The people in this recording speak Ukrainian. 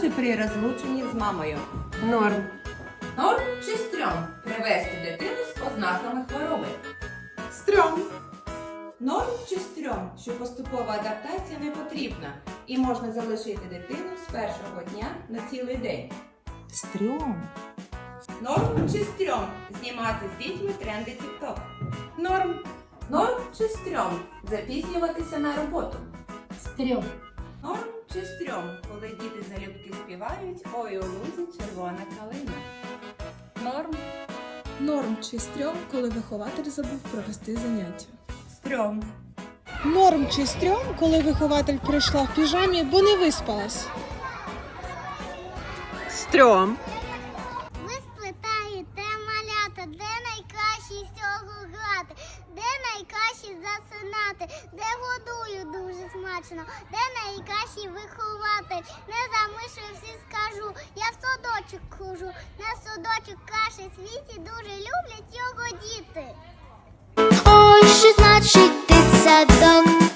чи при розлученні з мамою? Норм. Норм чи стрьом привезти дитину з ознаками хвороби? Стрьом. Норм чи стрьом, що поступова адаптація не потрібна і можна залишити дитину з першого дня на цілий день. Стрьом. Норм чи стрьом знімати з дітьми тренди TikTok? Норм. Норм чи стрьом запізнюватися на роботу? Стрьом. Чи стрьом, коли діти залюбки співають Ой у лузі червона калина? Норм. Норм чи стрьом, коли вихователь забув провести заняття. Стрьом. Норм чи стрьом, коли вихователь прийшла в піжамі, бо не виспалась. Стрьом. Ви сплетаєте малята, де найкраще всього грати, де найкраще засинати, де смачно, де найкращий вихователь. Не замишився, скажу, я в садочок хожу, на садочок каші світі дуже люблять його діти. Ой, що значить дитсадок?